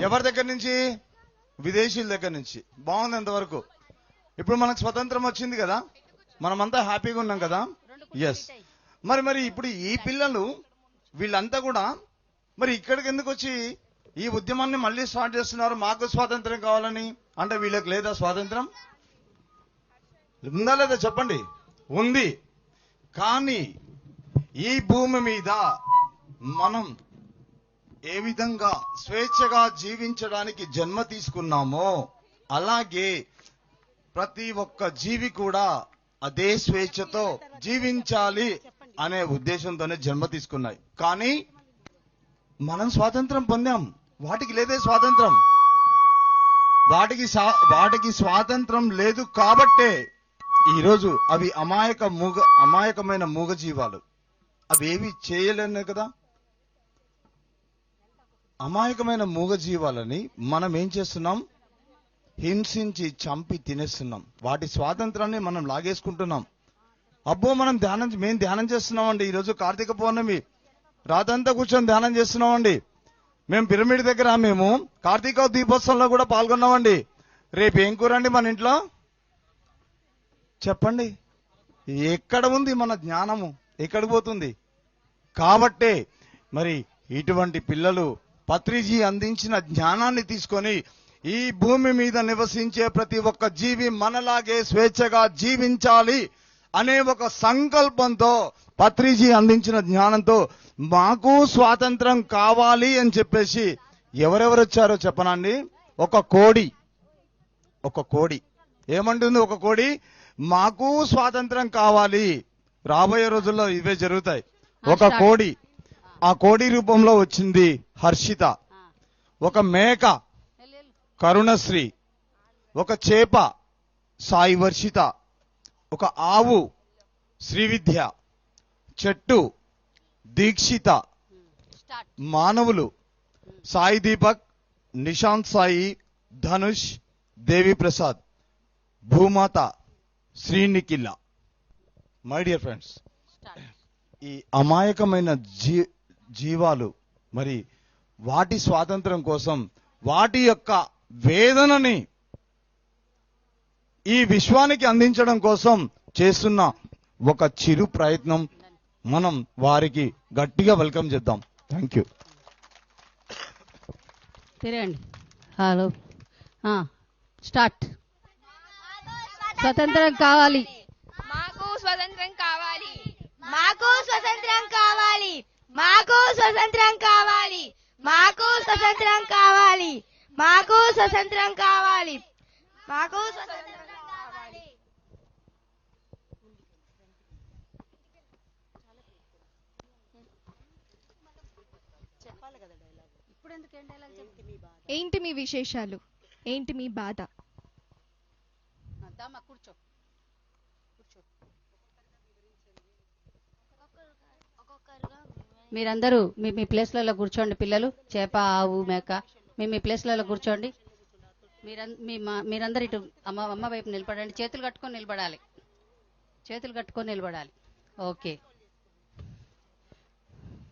ఎవరి దగ్గర నుంచి? విదేశీయుల దగ్గర నుంచి. బాగుంది ఎంతవరకు ఇప్పుడు మనకు స్వతంత్రం వచ్చింది కదా. మనమంతా హ్యాపీగా ఉన్నాం కదా. ఎస్ మరి మరి ఇప్పుడు ఈ పిల్లలు వీళ్ళంతా కూడా మరి ఇక్కడికి ఎందుకు వచ్చి ఈ ఉద్యమాన్ని మళ్ళీ స్టార్ట్ చేస్తున్నారు? మాకు స్వాతంత్రం కావాలని. అంటే వీళ్ళకి లేదా స్వాతంత్రం? ఉందా లేదా చెప్పండి? ఉంది. కానీ ఈ భూమి మీద మనం ఏ విధంగా స్వేచ్ఛగా జీవించడానికి జన్మ తీసుకున్నామో అలాగే ప్రతి ఒక్క జీవి కూడా అదే స్వేచ్ఛతో జీవించాలి అనే ఉద్దేశంతోనే జన్మ తీసుకున్నాయి. కానీ మనం స్వాతంత్రం పొందాం. వాటికి లేదే స్వాతంత్రం. వాటికి వాటికి స్వాతంత్రం లేదు కాబట్టే ఈరోజు అవి అమాయక మూగ అమాయకమైన మూగ జీవాలు అవి ఏవి చేయలేను కదా? అమాయకమైన మూగ జీవాలని మనం ఏం చేస్తున్నాం? హింసించి చంపి తినేస్తున్నాం. వాటి స్వాతంత్రాన్ని మనం లాగేసుకుంటున్నాం. అబ్బో మనం ధ్యానం మేము ధ్యానం చేస్తున్నామండి. ఈరోజు కార్తీక పౌర్ణమి. రాతంతా కూర్చొని ధ్యానం చేస్తున్నామండి. మేము పిరమిడ్ దగ్గర మేము కార్తీక దీపోత్సవంలో కూడా పాల్గొన్నామండి. రేపు ఏం కూరండి మన ఇంట్లో? చెప్పండి. ఎక్కడ ఉంది మన జ్ఞానము? ఎక్కడ పోతుంది? కాబట్టే మరి ఇటువంటి పిల్లలు పత్రిజీ అందించిన జ్ఞానాన్ని తీసుకొని ఈ భూమి మీద నివసించే ప్రతి ఒక్క జీవి మనలాగే స్వేచ్ఛగా జీవించాలి అనే ఒక సంకల్పంతో పత్రిజీ అందించిన జ్ఞానంతో మాకు స్వాతంత్రం కావాలి అని చెప్పేసి ఎవరెవరు వచ్చారో చెప్పనండి ఒక కోడి. ఒక కోడి. ఏమంటుంది ఒక కోడి? మాకు స్వాతంత్రం కావాలి. రాబోయే రోజుల్లో ఇవే జరుగుతాయి. ఒక కోడి. ఆ కోడి రూపంలో వచ్చింది హర్షిత. ఒక మేక కరుణశ్రీ. ఒక చేప సాయి వర్షిత. ఒక ఆవు శ్రీవిద్య. చెట్టు దీక్షిత. మానవులు. సాయి దీపక్ నిశాంత్ సాయి ధనుష్ దేవి ప్రసాద్ భూమాత శ్రీనిఖిల. మై డియర్ ఫ్రెండ్స్ ఈ అమాయకమైన జీ జీవాలు. మరి వాటి స్వాతంత్రం కోసం వాటి యొక్క వేదనని ఈ విశ్వానికి అందించడం కోసం చేస్తున్న ఒక చిరు ప్రయత్నం మనం వారికి గట్టిగా వెల్కమ్ చేద్దాం. Thank you. తిరగండి హలో. స్టార్ట్. స్వతంత్రం కావాలి మాకు స్వతంత్రం కావాలి మాకు స్వతంత్రం కావాలి మాకు స్వతంత్రం కావాలి. మాకు స్వతంత్రం కావాలి. మాకు స్వతంత్రం కావాలి. మాకు స్వతంత్రం కావాలి. ఏంటి మీ విశేషాలు? ఏంటి మీ బాధ? కూర్చో. మీరందరూ మీ మీ ప్లేస్లలో కూర్చోండి పిల్లలు. చేప ఆవు మేక. మీ మీ ప్లేస్లలో కూర్చోండి. మీరం మీ మీరందరు మీరందరూ ఇటు అమ్మ అమ్మ వైపు నిలబడండి. చేతులు కట్టుకొని నిలబడాలి. చేతులు కట్టుకొని నిలబడాలి. ఓకే.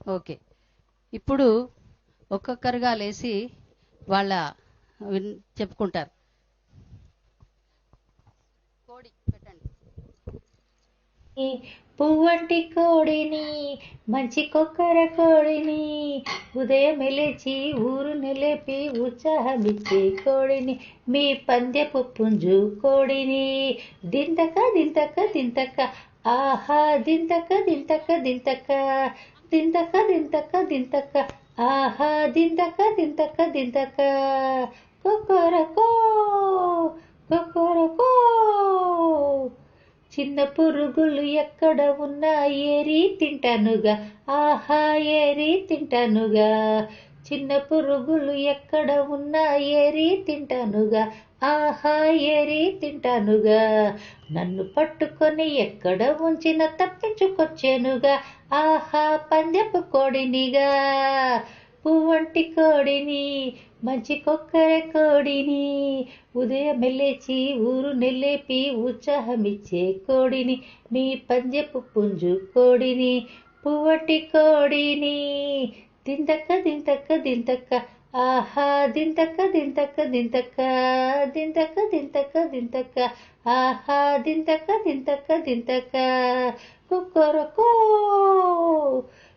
ఓకే. ఇప్పుడు ఒక్కొక్కరుగా లేచి వాళ్ళ చెప్పుకుంటారు. కోడి పెట్టండి పువ్వంటి కోడిని మంచి కొక్కర కోడిని ఉదయం లేచి ఊరు నిలిపి ఉత్సాహమిచ్చే కోడిని మీ పందెపు పుంజు కోడిని. దింతక దింతక దింతక ఆహా దింతక దింతక దింతక. దింతక దింతక దింతక ఆహా దింతక దింతక దింతక. కొక్కరకో కొక్కరకో. చిన్న పురుగులు ఎక్కడ ఉన్నా ఏరి తింటానుగా. ఆహా ఏరి తింటానుగా. చిన్న పురుగులు ఎక్కడ ఉన్నా ఏరి తింటానుగా. ఆహా ఏరి తింటానుగా. నన్ను పట్టుకొని ఎక్కడ ఉంచిన తప్పించుకొచ్చానుగా. ఆహా పందెపు కోడినిగా. పువ్వంటి కోడిని మంచి కొక్కర కోడిని ఉదయం లేచి ఊరు నెల్లేపి ఉత్సాహమిచ్చే కోడిని మీ పంజపు పుంజు కోడిని పువ్వటి కోడిని. దింతక్క దింతక్క దింతక్క ఆహా దింతక్క దింతక్క దింతక్క దింతక్క దింతక్క దింతక్క ఆహా దింతక్క దింతక్క దింతక్క. కుక్కరకో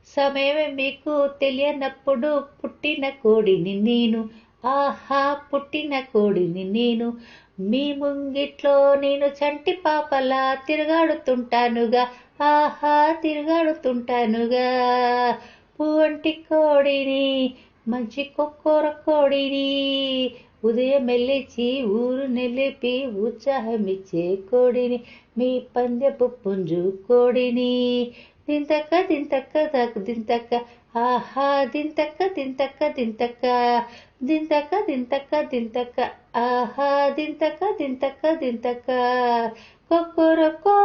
సమయమే మీకు తెలియనప్పుడు పుట్టిన కోడిని నేను ఆహా పుట్టిన కోడిని నేను. మీ ముంగిట్లో నేను చంటి పాపలా తిరగాడుతుంటానుగా ఆహా తిరగాడుతుంటానుగా. పువ్వంటి కోడిని మంచి కొక్కోర కోడిని ఉదయం వెళ్ళిచి ఊరు నిలిపి ఉత్సాహమిచ్చే కోడిని మీ పందెపు పుంజు కోడిని. దింతక్క దింతక్క దగ్గు దింతక్క ఆహా దింతక్క దింతక్క దింతక్క దింతక్క దింతక్క దింతక్క ఆహా దింతక్క దింతక్క దింతక్క కొక్కొరకో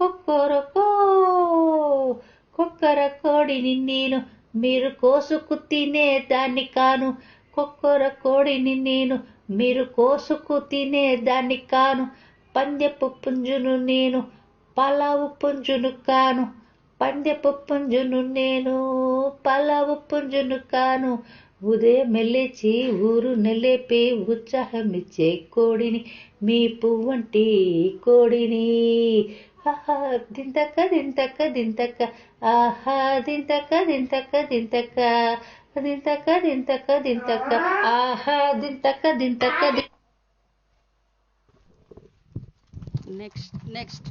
కొక్కొరకో కుక్కర కోడిని నేను మీరు కోసుకు తినే దాన్ని కాను. కుక్కర కోడిని నేను మీరు కోసుకు తినే దాన్ని కాను. పందెపు పుంజును నేను పలావు పుంజును కాను పందెపు పుంజును నేను పలావు పుంజును కాను. ఉదయం మెల్లేచి ఊరు నెల్లేపి ఉత్సాహమిచ్చే కోడిని మీ పువ్వంటి కోడిని. ఆహా దింతక్క దింతక దింతక్క ఆహా దింతక్క దింతక దింతక్క దింతక దింతక దింతక. ఆహా దింతక్క దింతక్క నెక్స్ట్ నెక్స్ట్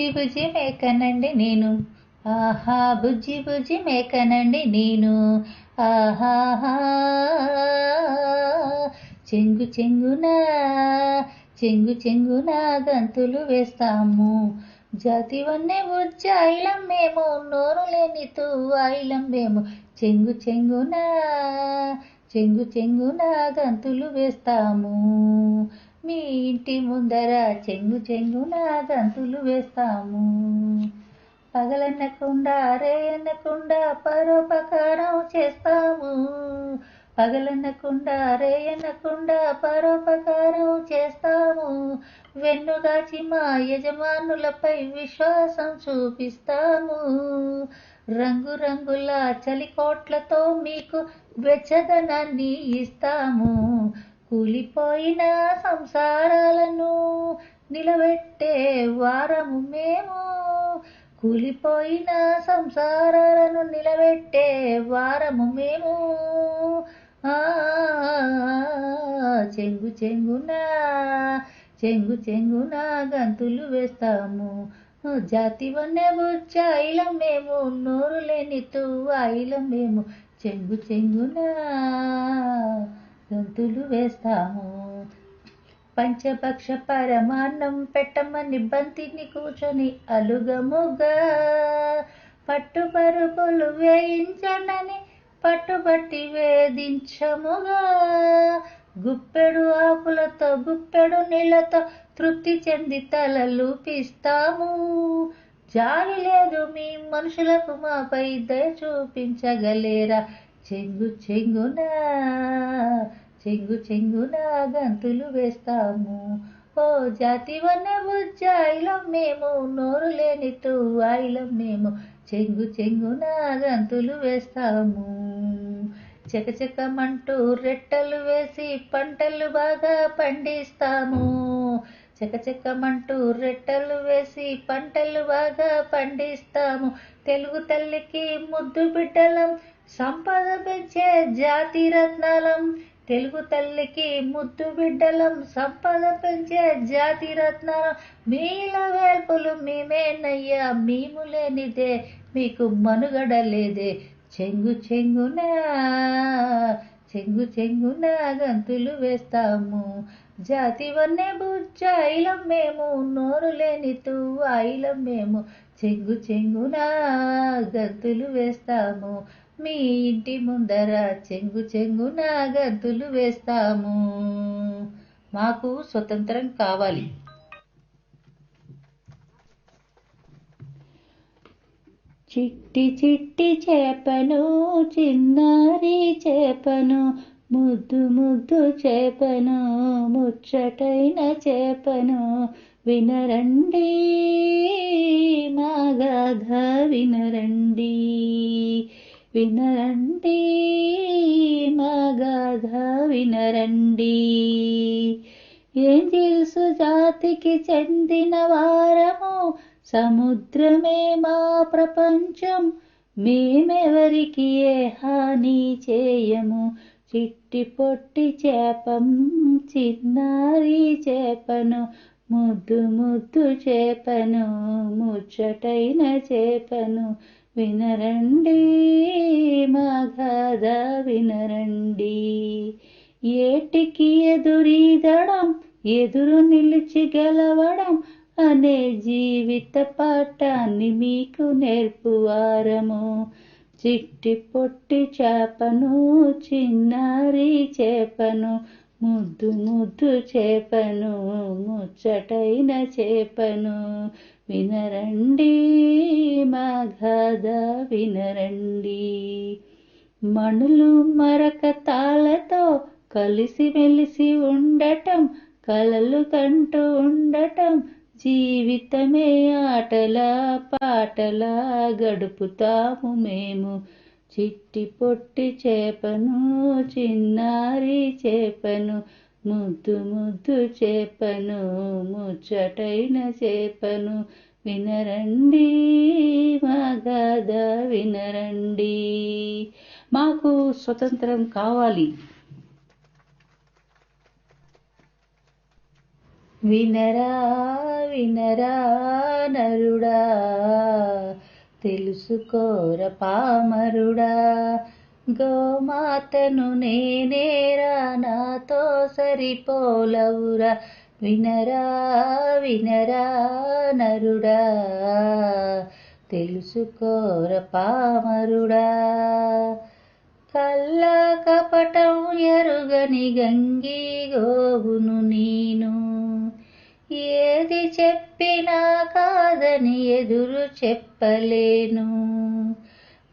బుజ్జి బుజ్జి మేకనండి నేను. ఆహా బుజ్జి బుజ్జి మేకనండి నేను. ఆహా చెంగు చెంగున చెంగు చెంగున గంతులు వేస్తాము. జాతి వన్నే ఉజ్జాయిలం మేము నోరు లేని తూవాయిలం మేము. చెంగు చెంగునా చెంగు చెంగున గంతులు వేస్తాము. మీ ఇంటి ముందర చెంగు చెంగున గంతులు వేస్తాము. పగలనకుండా రేయనకుండా పరోపకారం చేస్తాము. పగలనకుండా రేయనకుండా పరోపకారం చేస్తాము. వెన్నుగాచి మా యజమానులపై విశ్వాసం చూపిస్తాము. రంగురంగుల చలికోట్లతో మీకు వెచ్చదనాన్ని ఇస్తాము. కూలిపోయిన సంసారాలను నిలబెట్టే వారము మేము. కూలిపోయిన సంసారాలను నిలబెట్టే వారము మేము. చెంగు చెంగున చెంగు చెంగున గంతులు వేస్తాము. జాతి వన్నే బుచ్చాయిలం మేము నోరు లేని తువ్వాయిలం మేము. చెంగు చెంగున గంతులు వేస్తాము. పంచభక్ష పరమాన్నం పెట్టమని బంతిని కూర్చొని అలుగముగా పట్టు పరుగులు వేయించనని పట్టుబట్టి వేధించముగా. గుప్పెడు ఆకులతో గుప్పెడు నీళ్ళతో తృప్తి చెంది తలలూపిస్తాము జాలి లేదు మీ మనుషులకు మాపై దయ చూపించగలేరా? చెంగు చెంగున చెంగు చెంగున గంతులు వేస్తాము. ఓ జాతి వన బుజ్జాయిలం మేము నోరు లేని తువ్వాయిలం మేము. చెంగు చెంగున గంతులు వేస్తాము. చకచకమంటూ రెట్టలు వేసి పంటలు బాగా పండిస్తాము. చకచకమంటూ రెట్టలు వేసి పంటలు బాగా పండిస్తాము. తెలుగు తల్లికి ముద్దు బిడ్డలం సంపద పెంచే జాతి రత్నాలం తెలుగు తల్లికి ముద్దు బిడ్డలం. సంపద పెంచే జాతి రత్నాలం మీల వేల్పులు మేమేనయ్యా మేము లేనిదే మీకు మనుగడ లేదే. చెంగు చెంగున చెంగు చెంగున గంతులు వేస్తాము. జాతి వన్నే బుజ్జాయిలం మేము నోరు లేని తువ్వాయిలం మేము. చెంగు చెంగున గంతులు వేస్తాము. మీ ఇంటి ముందర చెంగు చెంగు గంతులు వేస్తాము. మాకు స్వతంత్రం కావాలి. చిట్టి చిట్టి చేపను చిన్నారి చేపను ముద్దు ముద్దు చేపను ముచ్చటైన చేపను వినరండి. మాగాధ వినరండి. వినరండి మా వినరండి. వినరండి తెలుసు జాతికి చెందిన వారము సముద్రమే మా ప్రపంచం. మేమెవరికి ఏ హాని చేయము? చిట్టి పొట్టి చేపం చిన్నారి చేపను ముద్దు ముద్దు చేపను ముచ్చటైన చేపను. వినరండి మా వినరండి ఏటికి ఎదురీదడం ఎదురు నిలిచి గెలవడం అనే జీవిత పాఠాన్ని మీకు నేర్పువారము చిట్టి పొట్టి చేపను చిన్నారి చేపను ముద్దు ముద్దు చేపను ముచ్చటైన చేపను. వినరండి మా వినరండి. మణులు మరక తాళతో కలిసి మెలిసి ఉండటం కలలు కంటూ ఉండటం జీవితమే ఆటలా పాటలా గడుపుతాము మేము. చిట్టి పొట్టి చేపను చిన్నారి చేపను ముద్దు ముద్దు చేపను ముచ్చటైన చేపను వినరండి మా గాథ వినరండి. మాకు స్వతంత్రం కావాలి. వినరా వినరా నరుడా. తెలుసుకోర పామరుడా. గోమాతను నేనేరా నాతో సరిపోలవురా. వినరా వినరా నరుడా. తెలుసుకోర పామరుడా. కల్లా కపటం ఎరుగని గంగి గోవును నేను. ఏది చెప్పినా కాదని ఎదురు చెప్పలేను.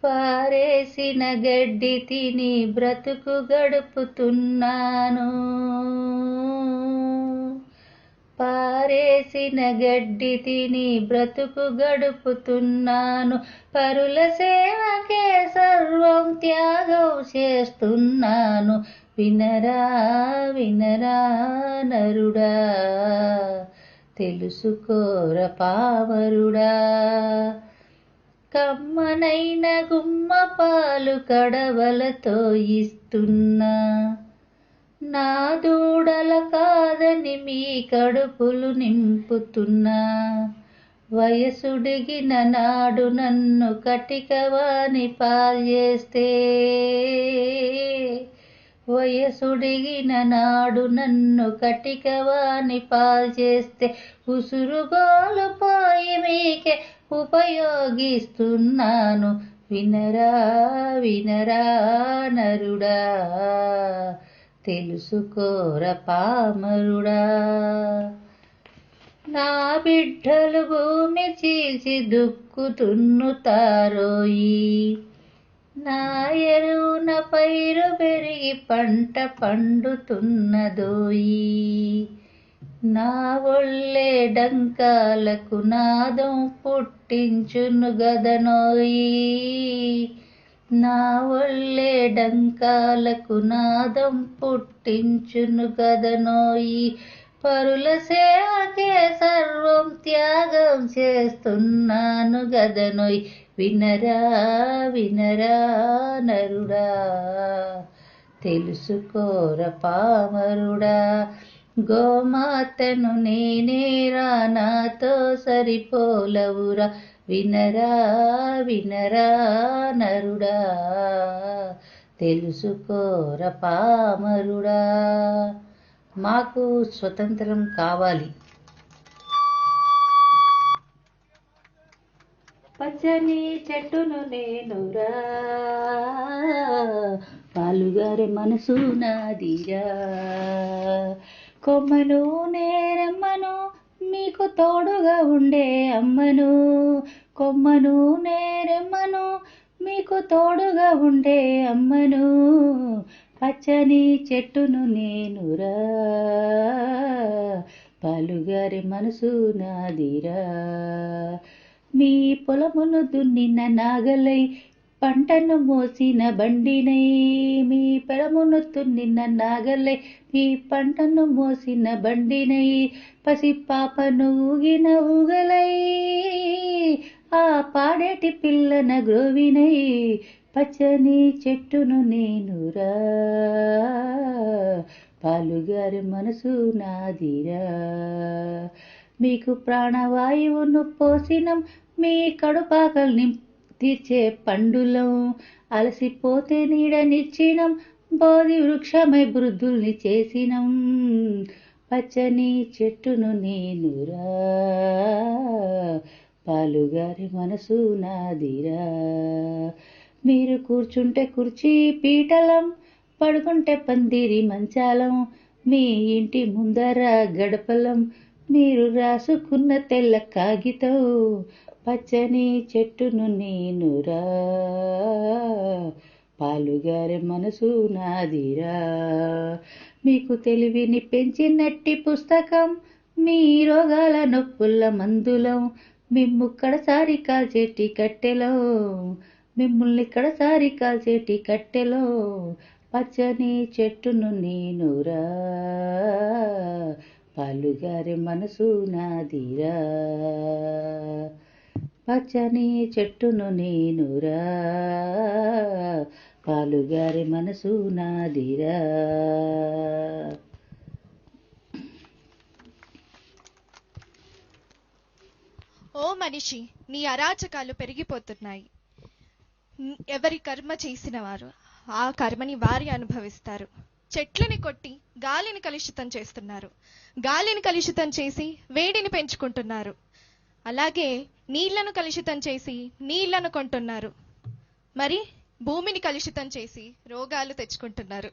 పారేసిన గడ్డి తిని బ్రతుకు గడుపుతున్నాను. పారేసిన గడ్డి తిని బ్రతుకు గడుపుతున్నాను. పరుల సేవకే సర్వం త్యాగం చేస్తున్నాను. వినరా వినరా నరుడా తెలుసుకోర పావరుడా కమ్మనైన గుమ్మ పాలు కడవలతో ఇస్తున్నా నా దూడల కాదని మీ కడుపులు నింపుతున్నా వయసుడిగిన నాడు నన్ను కటికవాని పాల్చేస్తే వయసుడిగిన నాడు నన్ను కటికవాని పాల్చేస్తే ఉసురుగోలు పోయి మీకే ఉపయోగిస్తున్నాను. వినరా వినరా నరుడా తెలుసుకోర పామరుడా. నా బిడ్డలు భూమి చీల్చి దుక్కుతున్నుతారోయి నా ఎరువున పైరు పెరిగి పంట పండుతున్నదోయి నా ఒళ్ళే డంకాలకు నాదం పుట్టించును గదనోయి. నా ఒళ్ళే డంకాలకు నాదం పుట్టించును గదనోయి. పరుల సేవకే సర్వం త్యాగం చేస్తున్నాను గదనోయ్. వినరా వినరా నరుడా తెలుసుకోర పామరుడా గోమాతను నేనేరా నాతో సరిపోలవురా. వినరా వినరా నరుడా. తెలుసుకోర పామరుడా. మాకు స్వతంత్రం కావాలి. పచ్చని చెట్టును నేనురా పాలుగారి మనసు నాదిరా. కొమ్మను నేరమ్మను మీకు తోడుగా ఉండే అమ్మను. కొమ్మను నేరెమ్మను మీకు తోడుగా ఉండే అమ్మను. పచ్చని చెట్టును నేనురా పాలుగారి మనసు నాదిరా మీ పొలమును దున్నిన నాగలై పంటను మోసిన బండినై మీ పెరమునొత్తు నిన్న నాగలే. మీ పంటను మోసిన బండినై పసి పాపను ఊగిన ఊగలై. ఆ పాడేటి పిల్లన గ్రోవినై పచ్చని చెట్టును నేనురా పాలుగారి మనసు నాదిరా మీకు ప్రాణవాయువును పోసినం మీ కడుపాకల్ని తీర్చే పండులం. అలసిపోతే నీడనిచ్చినం బోధి వృక్షమై వృద్ధుల్ని చేసినం. పచ్చని చెట్టును నేనురా పాలుగారి మనసు నాదిరా మీరు కూర్చుంటే కుర్చీ పీటలం పడుకుంటే పందిరి మంచాలం మీ ఇంటి ముందర గడపలం. మీరు రాసుకున్న తెల్ల కాగితం పచ్చని చెట్టును నేనురా. పాలుగారే మనసు నాదిరా. మీకు తెలివిని పెంచినట్టి పుస్తకం మీ రోగాల నొప్పుల మందులం మిమ్ముక్కడసారి కాల్చేటి కట్టెలో మిమ్మల్ని ఇక్కడసారి కాల్చేటి కట్టెలో. పచ్చని చెట్టును నేనురా. పాలుగారి మనసు నాదిరా. పచ్చని చెట్టును నేనురా. పాలుగారి మనసు నాదిరా. ఓ మనిషి నీ అరాచకాలు పెరిగిపోతున్నాయి. ఎవరి కర్మ చేసిన వారు ఆ కర్మని వారి అనుభవిస్తారు. చెట్లని కొట్టి గాలిని కలుషితం చేస్తున్నారు. గాలిని కలుషితం చేసి వేడిని పెంచుకుంటున్నారు. అలాగే నీళ్ళను కలుషితం చేసి నీళ్ళను కొంటున్నారు. మరి భూమిని కలుషితం చేసి రోగాలు తెచ్చుకుంటున్నారు.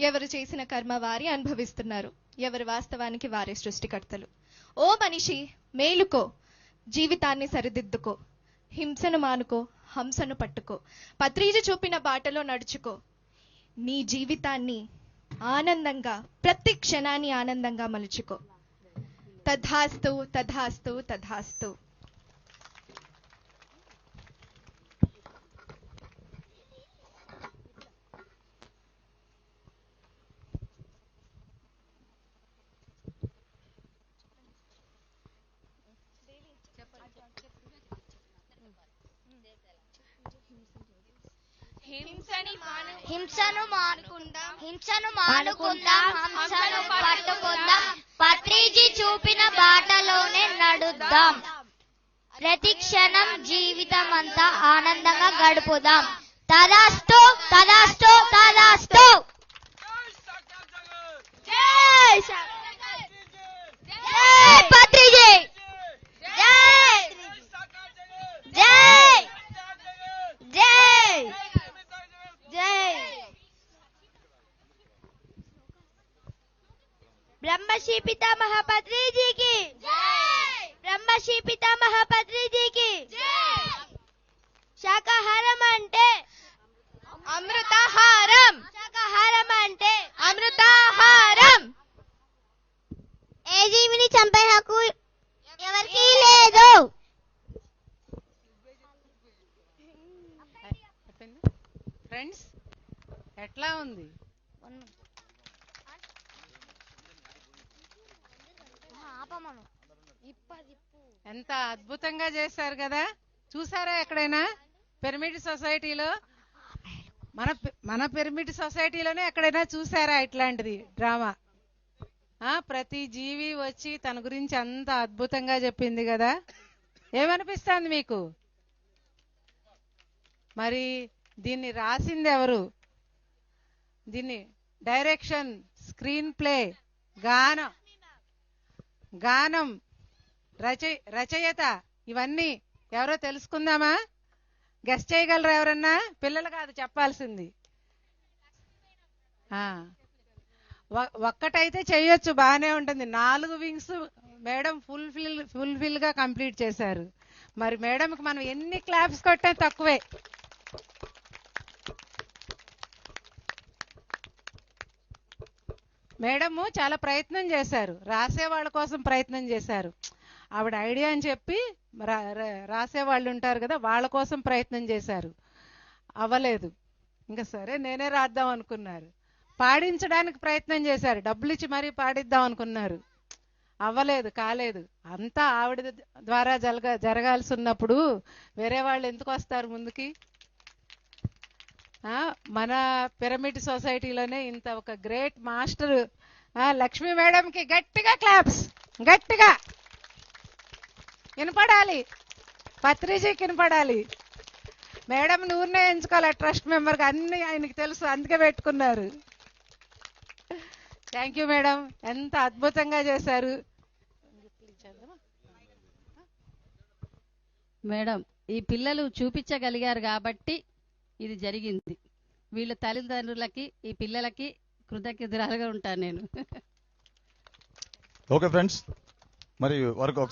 ఎవరు చేసిన కర్మ వారి అనుభవిస్తున్నారు. ఎవరు వాస్తవానికి వారే సృష్టికర్తలు. ఓ మనిషి మేలుకో జీవితాన్ని సరిదిద్దుకో హింసను మానుకో హంసను పట్టుకో పత్రిజ చూపిన బాటలో నడుచుకో. నీ జీవితాన్ని ఆనందంగా ప్రతి క్షణాన్ని ఆనందంగా మలుచుకో. తథాస్తు తథాస్తు తథాస్తు. హింసని మాను హింసను మానుకుందాం హింసను మానుకుందాం హంసను పట్టుకుందాం పత్రిజీ చూపిన బాటలోనే నడుద్దాం. ప్రతి క్షణం జీవితం అంతా ఆనందంగా గడుపుదాం. తదాస్తు తదాస్తు తదాస్తు. జై పత్రిజీ జై జై జై జై బ్రహ్మశ్రీ పితామహ పత్రిజీకి బ్రహ్మశ్రీ పితామహ పత్రిజీకి శాకాహారం అంటే అమృతాహారం శాకాహారం అంటే అమృతాహారం ఏ జీవిని చంపే హక్కు ఎవరికీ లేదు ఫ్రెండ్స్ ఎట్లా ఉంది? ఎంత అద్భుతంగా చేశారు కదా. చూసారా ఎక్కడైనా? పిరమిడ్ సొసైటీలో? మన మన పిరమిడ్ సొసైటీలోనే ఎక్కడైనా చూసారా ఇట్లాంటిది డ్రామా? ఆ ప్రతి జీవి వచ్చి తన గురించి అంత అద్భుతంగా చెప్పింది కదా. ఏమనిపిస్తుంది మీకు? మరి దీన్ని రాసింది ఎవరు? దీన్ని డైరెక్షన్ స్క్రీన్ ప్లే గానం. గానం రచయ రచయిత ఇవన్నీ ఎవరో తెలుసుకుందామా? గెస్ట్ చేయగలరా ఎవరన్నా? పిల్లలు కాదు చెప్పాల్సింది. ఒక్కటైతే చేయొచ్చు బాగానే ఉంటుంది. నాలుగు వింగ్స్ మేడం ఫుల్ ఫిల్గా కంప్లీట్ చేశారు. మరి మేడంకి మనం ఎన్ని క్లాప్స్ కొట్టా తక్కువే. మేడము చాలా ప్రయత్నం చేశారు. రాసే వాళ్ళ కోసం ప్రయత్నం చేశారు. ఆవిడ ఐడియా అని చెప్పి రా- రా- రాసే వాళ్ళు ఉంటారు కదా వాళ్ళ కోసం ప్రయత్నం చేశారు. అవ్వలేదు. ఇంకా సరే నేనే రాద్దాం అనుకున్నారు. పాడించడానికి ప్రయత్నం చేశారు. డబ్బులు ఇచ్చి మరీ పాడిద్దాం అనుకున్నారు. అవ్వలేదు కాలేదు. అంతా ఆవిడ ద్వారా జరగ జరగాల్సి ఉన్నప్పుడు వేరే వాళ్ళు ఎందుకు వస్తారు ముందుకి? మన పిరమిడ్ సొసైటీలోనే ఇంత ఒక గ్రేట్ మాస్టర్ లక్ష్మీ మేడంకి గట్టిగా క్లాప్స్ గట్టిగా. వినపడాలి. పత్రిజీకి వినపడాలి. మేడం నూనె ఎంచుకోవాలి ట్రస్ట్ మెంబర్కి అన్ని ఆయనకి తెలుసు అందుకే పెట్టుకున్నారు. థ్యాంక్ యూ మేడం ఎంత అద్భుతంగా చేశారు. మేడం ఈ పిల్లలు చూపించగలిగారు కాబట్టి ఇది జరిగింది. వీళ్ళ తల్లిదండ్రులకి ఈ పిల్లలకి కృతజ్ఞతరాలుగా ఉంటాను నేను. ఓకే ఫ్రెండ్స్ మరి వరకు